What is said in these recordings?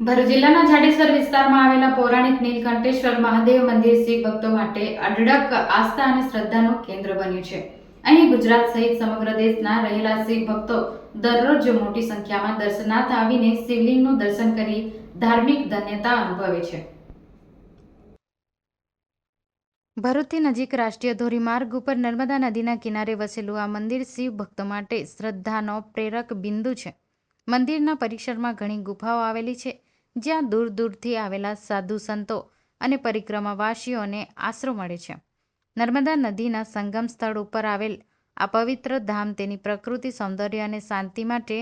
ભરૂચ જિલ્લાના જાડેસર વિસ્તારમાં આવેલા પૌરાણિક નીલકંઠેશ્વર મહાદેવ મંદિર શિવ ભક્તો માટે અઢળક આસ્થા અને શ્રદ્ધાનું કેન્દ્ર બન્યું છે. અહીં ગુજરાત સહિત સમગ્ર દેશના રહેલા શિવ ભક્તો દરરોજ મોટી સંખ્યામાં દર્શનાર્થ આવીને શિવલિંગનું દર્શન કરી ધાર્મિક ધન્યતા અનુભવે છે. ભરૂચથી નજીક રાષ્ટ્રીય ધોરીમાર્ગ ઉપર નર્મદા નદીના કિનારે વસેલું આ મંદિર શિવ ભક્તો માટે શ્રદ્ધાનો પ્રેરક બિંદુ છે. મંદિરના પરિસરમાં ઘણી ગુફાઓ આવેલી છે, જ્યાં દૂર દૂરથી આવેલા સાધુ સંતો અને પરિક્રમાવાસીઓને આશરો મળે છે. નર્મદા નદીના સંગમ સ્થળ ઉપર આવેલ આ પવિત્ર ધામ તેની પ્રકૃતિ, સૌંદર્ય અને શાંતિ માટે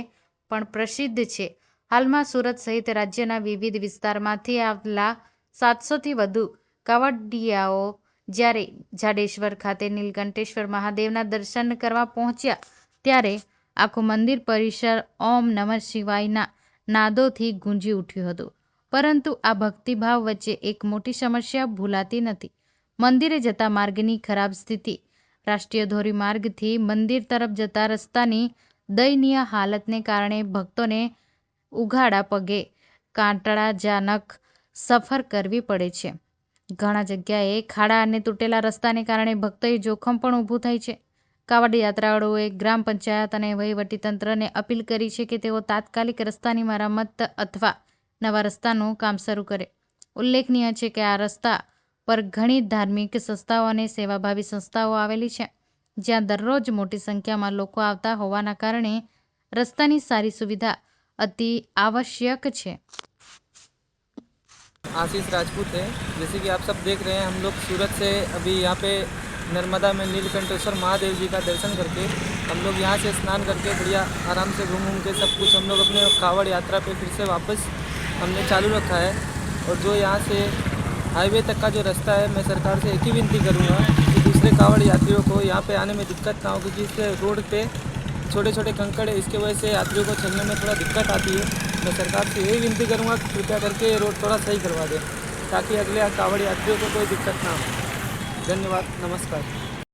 પણ પ્રસિદ્ધ છે. હાલમાં સુરત સહિત રાજ્યના વિવિધ વિસ્તારમાંથી આવેલા સાતસોથી વધુ કાવડિયાઓ જ્યારે જાડેશ્વર ખાતે નીલકંઠેશ્વર મહાદેવના દર્શન કરવા પહોંચ્યા, ત્યારે આખું મંદિર પરિસર ઓમ નમઃ શિવાયના નાદોથી ગુંજી ઉઠ્યું હતું. પરંતુ આ ભક્તિભાવ વચ્ચે એક મોટી સમસ્યા ભૂલાતી નથી. મંદિરે જતા માર્ગની ખરાબ સ્થિતિ. રાષ્ટ્રીય ધોરીમાર્ગથી મંદિર તરફ જતા રસ્તાની દયનીય હાલતને કારણે ભક્તોને ઉઘાડા પગે કાંટાળાજનક સફર કરવી પડે છે. ઘણા જગ્યાએ ખાડા અને તૂટેલા રસ્તાને કારણે ભક્તોએ જોખમ પણ ઊભું થાય છે. કાવડ યાત્રાળુઓએ ગ્રામ પંચાયત અને વહીવટીતંત્રને અપીલ કરી છે કે તેઓ તાત્કાલિક રસ્તાની મરામત અથવા નવા રસ્તાનું કામ શરૂ કરે ઉલ્લેખનીય છે કે આ રસ્તા પર ઘણી ધાર્મિક સંસ્થાઓ અને સેવાભાવી સંસ્થાઓ આવેલી છે જ્યાં દરરોજ મોટી સંખ્યામાં લોકો આવતા હોવાના કારણે રસ્તાની સારી સુવિધા અતિ આવશ્યક છે आशीष राजपूत है जैसे कि आप सब देख रहे हैं हम लोग सूरत से अभी यहाँ पे नर्मदा में नीलकंठेश्वर महादेव जी का दर्शन करके हम लोग यहाँ से स्नान करके बढ़िया आराम से घूम घूम के सब कुछ हम लोग अपने कावड़ यात्रा पे फिर से वापस हमने चालू रखा है। और जो यहाँ से हाईवे तक का जो रास्ता है, मैं सरकार से एक ही विनती करूँगा कि दूसरे कावड़ यात्रियों को यहाँ पे आने में दिक्कत ना हो, क्योंकि इससे रोड पे छोटे छोटे कंकड़ है, इसके वजह से यात्रियों को चलने में थोड़ा दिक्कत आती है। मैं सरकार से यही विनती करूँगा कृपया करके रोड थोड़ा सही करवा दें, ताकि अगले कावड़ यात्रियों को कोई दिक्कत ना हो। धन्यवाद नमस्कार.